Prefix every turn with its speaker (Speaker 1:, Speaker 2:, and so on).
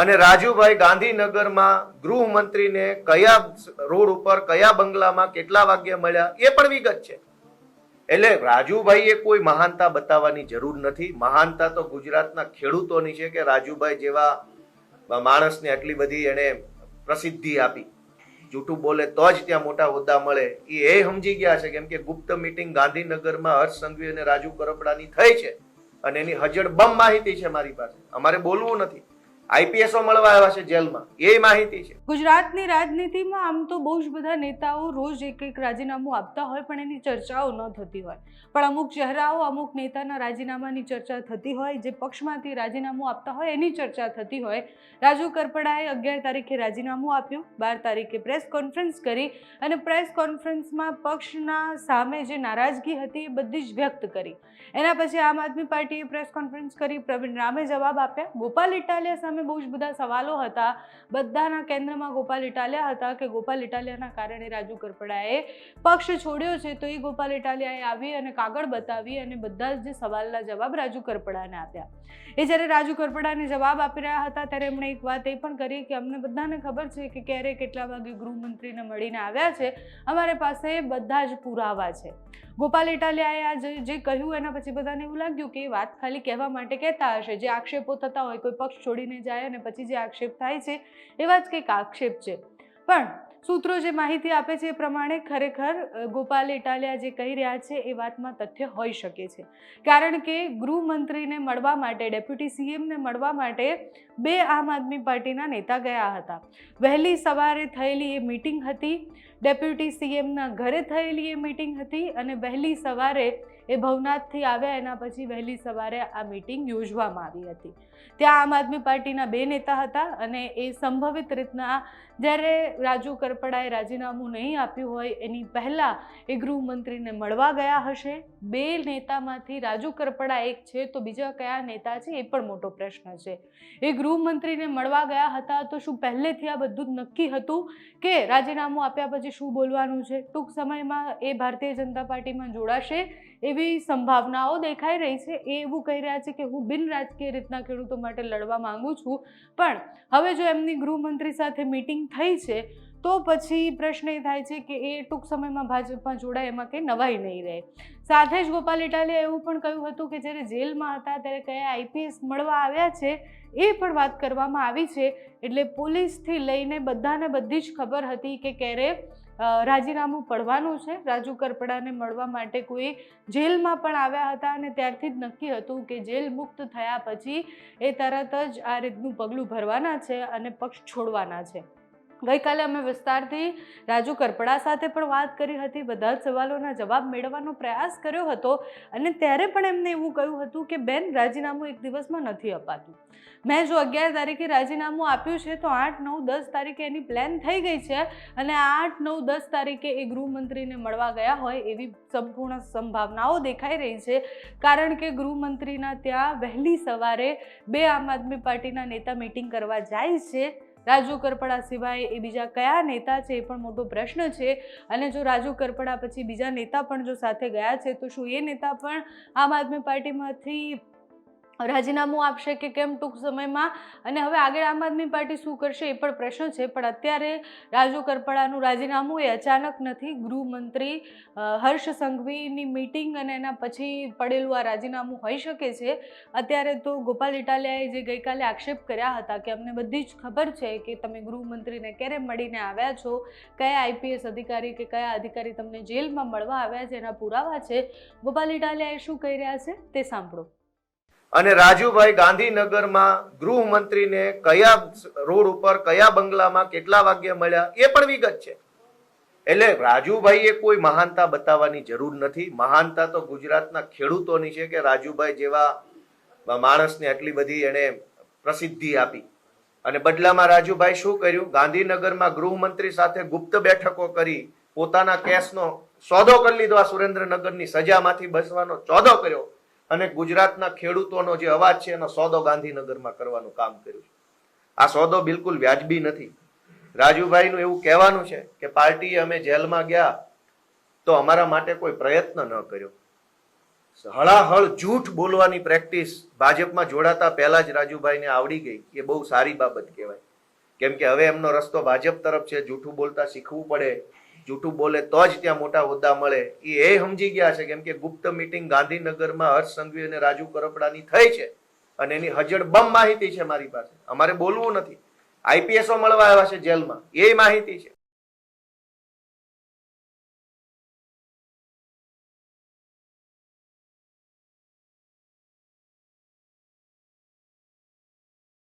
Speaker 1: અને રાજુભાઈ ગાંધીનગરમાં ગૃહમંત્રીને કયા રોડ ઉપર, કયા બંગલામાં કેટલા વાગ્યે મળ્યા, એ પણ વિગત છે. એટલે રાજુભાઈએ કોઈ મહાનતા બતાવવાની જરૂર નથી. મહાનતા તો ગુજરાતના ખેડૂતોની છે કે રાજુભાઈ જેવા માણસને આટલી બધી એને પ્રસિદ્ધિ આપી. જૂઠું બોલે તો જ ત્યાં મોટા હોદ્દા મળે. એ એ સમજી ગયા છે કેમ કે ગુપ્ત મિટિંગ ગાંધીનગરમાં હર્ષ સંઘવી અને રાજુ કરપડાની થઈ છે. અને એની હજળ બમ માહિતી છે મારી પાસે. અમારે બોલવું નથી. આઈપીએસઓ મળવા આવ્યા છે જેલમાં. એ માહિતી છે.
Speaker 2: ગુજરાતની રાજનીતિમાં આમ તો બહુ જ બધા નેતાઓ રોજ એક એક રાજીનામું આપતા હોય પણ એની ચર્ચાઓ ન થતી હોય. પણ અમુક ચહેરાઓ, અમુક નેતાના રાજીનામાની ચર્ચા થતી હોય, જે પક્ષમાંથી રાજીનામું આપતા હોય એની ચર્ચા થતી હોય. રાજુ કરપડાએ અગિયાર તારીખે રાજીનામું આપ્યું. બાર તારીખે પ્રેસ કોન્ફરન્સ કરી અને પ્રેસ કોન્ફરન્સમાં પક્ષના સામે જે નારાજગી હતી એ બધી જ વ્યક્ત કરી. એના પછી આમ આદમી પાર્ટીએ પ્રેસ કોન્ફરન્સ કરી. પ્રવીણ રામે જવાબ આપ્યા. ગોપાલ ઇટાલિયા સામે બહુ જ બધા સવાલો હતા. બધાના કેન્દ્રમાં ગોપાલ ઇટાલિયા હતા કે ગોપાલ ઇટાલિયાના કારણે રાજુ કરપડાએ પક્ષ છોડ્યો છે તો એ ગોપાલ ઇટાલિયાએ આવી અને કાગળ બતાવી અને બધા જ સવાલના જવાબ રાજુ કરપડાને આપ્યા. એ જ્યારે રાજુ કરપડાને જવાબ આપી રહ્યા હતા ત્યારે એમણે એક વાત એ પણ કરી કે અમને બધાને ખબર છે કે ક્યારે કેટલા વાગે ગૃહમંત્રીને મળીને આવ્યા છે. અમારી પાસે બધા જ પુરાવા છે. ગોપાલ ઇટાલિયાએ આ જે જે કહ્યું એના પછી બધાને એવું લાગ્યું કે એ વાત ખાલી કહેવા માટે કહેતા હશે. જે આક્ષેપો થતા હોય કોઈ પક્ષ છોડીને જાય અને પછી જે આક્ષેપ થાય છે એવા જ કંઈક આક્ષેપ છે. પણ સૂત્રો જે માહિતી આપે છે એ પ્રમાણે ખરેખર ગોપાલ ઇટાલિયા જે કહી રહ્યા છે એ વાતમાં તથ્ય હોઈ શકે છે. કારણ કે ગૃહમંત્રીને મળવા માટે, ડેપ્યુટી સીએમને મળવા માટે બે આમ આદમી પાર્ટીના નેતા ગયા હતા. વહેલી સવારે થયેલી એ મિટિંગ હતી ડેપ્યુટી સીએમના ઘરે થયેલી એ મિટિંગ હતી અને વહેલી સવારે એ ભવનાથથી આવ્યા, એના પછી વહેલી સવારે આ મિટિંગ યોજવામાં આવી હતી. ત્યાં આમ આદમી પાર્ટીના બે નેતા હતા અને એ સંભવિત રીતના જ્યારે રાજુ કરપડાએ રાજીનામું નહીં આપ્યું હોય, એની પહેલાં એ ગૃહમંત્રીને મળવા ગયા હશે. બે નેતામાંથી રાજુ કરપડા એક છે, તો બીજા કયા નેતા છે, એ પણ મોટો પ્રશ્ન છે. એ ગૃહમંત્રીને મળવા ગયા હતા તો શું પહેલેથી આ બધું જ નક્કી હતું કે રાજીનામું આપ્યા પછી શું બોલવાનું છે? ટૂંક સમયમાં એ ભારતીય જનતા પાર્ટીમાં જોડાશે એવી સંભાવનાઓ દેખાઈ રહી છે. એ એવું કહી રહ્યા છે કે હું બિન રાજકીય રીતના ખેડૂતો માટે લડવા માંગુ છું. પણ હવે જો એમની ગૃહમંત્રી સાથે મીટિંગ થઈ છે તો પછી પ્રશ્ન એ થાય છે કે એ ટૂંક સમયમાં ભાજપમાં જોડાય, એમાં કંઈ નવાઈ નહીં રહે. સાથે જ ગોપાલ ઇટાલિયા એવું પણ કહ્યું હતું કે જ્યારે જેલમાં હતા ત્યારે કયા આઈપીએસ મળવા આવ્યા છે એ પણ વાત કરવામાં આવી છે. એટલે પોલીસથી લઈને બધાને બધી જ ખબર હતી કે ક્યારે રાજીનામું પડવાનું છે. રાજુ કરપડાને મળવા માટે કોઈ જેલમાં પણ આવ્યા હતા અને ત્યારથી જ નક્કી હતું કે જેલ મુક્ત થયા પછી એ તરત જ આ રીતનું પગલું ભરવાના છે અને પક્ષ છોડવાના છે. ગઈકાલે અમે વિસ્તારથી રાજુ કરપડા સાથે પણ વાત કરી હતી. બધા જ સવાલોના જવાબ મેળવવાનો પ્રયાસ કર્યો હતો અને ત્યારે પણ એમને એવું કહ્યું હતું કે, બેન, રાજીનામું એક દિવસમાં નથી અપાતું. મેં જો અગિયાર તારીખે રાજીનામું આપ્યું છે, તો આઠ, નવ, દસ તારીખે એની પ્લાન થઈ ગઈ છે અને આઠ, નવ, દસ તારીખે એ ગૃહમંત્રીને મળવા ગયા હોય એવી સંપૂર્ણ સંભાવનાઓ દેખાઈ રહી છે. કારણ કે ગૃહમંત્રીના ત્યાં વહેલી સવારે બે આમ આદમી પાર્ટીના નેતા મિટિંગ કરવા જાય છે. રાજુ કરપડા સિવાય એ બીજા કયા નેતા છે એ પણ મોટો પ્રશ્ન છે. અને જો રાજુ કરપડા પછી બીજા નેતા પણ જો સાથે ગયા છે તો શું એ નેતા પણ આમ આદમી પાર્ટીમાંથી રાજીનામું આપશે કે કેમ ટૂંક સમયમાં? અને હવે આગળ આમ આદમી પાર્ટી શું કરશે એ પણ પ્રશ્ન છે, પણ અત્યારે રાજુ કરપડાનું રાજીનામું એ અચાનક નથી. ગૃહમંત્રી હર્ષ સંઘવીની મિટિંગ અને એના પછી પડેલું આ રાજીનામું હોઈ શકે છે. અત્યારે તો ગોપાલ ઇટાલિયાએ જે ગઈકાલે આક્ષેપ કર્યા હતા કે અમને બધી જ ખબર છે કે તમે ગૃહમંત્રીને ક્યારે મળીને આવ્યા છો, કયા આઈપીએસ અધિકારી કે કયા અધિકારી તમને જેલમાં મળવા આવ્યા છે, એના પુરાવા છે. ગોપાલ ઇટાલિયાએ શું કહી રહ્યા છે તે સાંભળો.
Speaker 1: અને રાજુભાઈ ગાંધીનગરમાં ગૃહમંત્રીને કયા રોડ ઉપર, કયા બંગલામાં કેટલા વાગ્યે મળ્યા, એ પણ વિગત છે. એટલે રાજુભાઈએ કોઈ મહાનતા બતાવવાની જરૂર નથી. મહાનતા તો ગુજરાતના ખેડૂતોની છે કે રાજુભાઈ જેવા માણસને આટલી બધી એને પ્રસિદ્ધિ આપી. અને બદલામાં રાજુભાઈ શું કર્યું? ગાંધીનગરમાં ગૃહમંત્રી સાથે ગુપ્ત બેઠકો કરી, પોતાના કેસનો સોદો કરી લીધો. આ સુરેન્દ્રનગરની સજામાંથી બસવાનો ચોદો કર્યો. અને ગુજરાતના ખેડૂતોનો જે અવાજ છે એનો સોદો ગાંધીનગરમાં કરવાનું કામ કર્યું છે. આ સોદો બિલકુલ વ્યાજબી નથી. રાજુભાઈનું એવું કહેવાનું છે કે પાર્ટીએ અમે જેલમાં ગયા તો અમારા માટે કોઈ પ્રયત્ન ન કર્યો. હળાહળ જૂઠ બોલવાની પ્રેક્ટિસ ભાજપમાં જોડાતા પહેલા જ રાજુભાઈને આવડી ગઈ. એ બહુ સારી બાબત કહેવાય. કેમ કે હવે એમનો રસ્તો ભાજપ તરફ છે, જૂઠું બોલતા શીખવું પડે. જૂઠું બોલે તો જ ત્યાં મોટા હોદ્દા મળે. એ સમજી ગયા છે કેમ કે ગુપ્ત મીટિંગ ગાંધીનગરમાં હર્ષ સંઘવી અને રાજુ કરપડાની થઈ છે. અને એની હજડ બમ માહિતી છે મારી પાસે. અમારે બોલવું નથી. આઈપીએસઓ મળવા આવ્યા છે જેલમાં. એ માહિતી છે.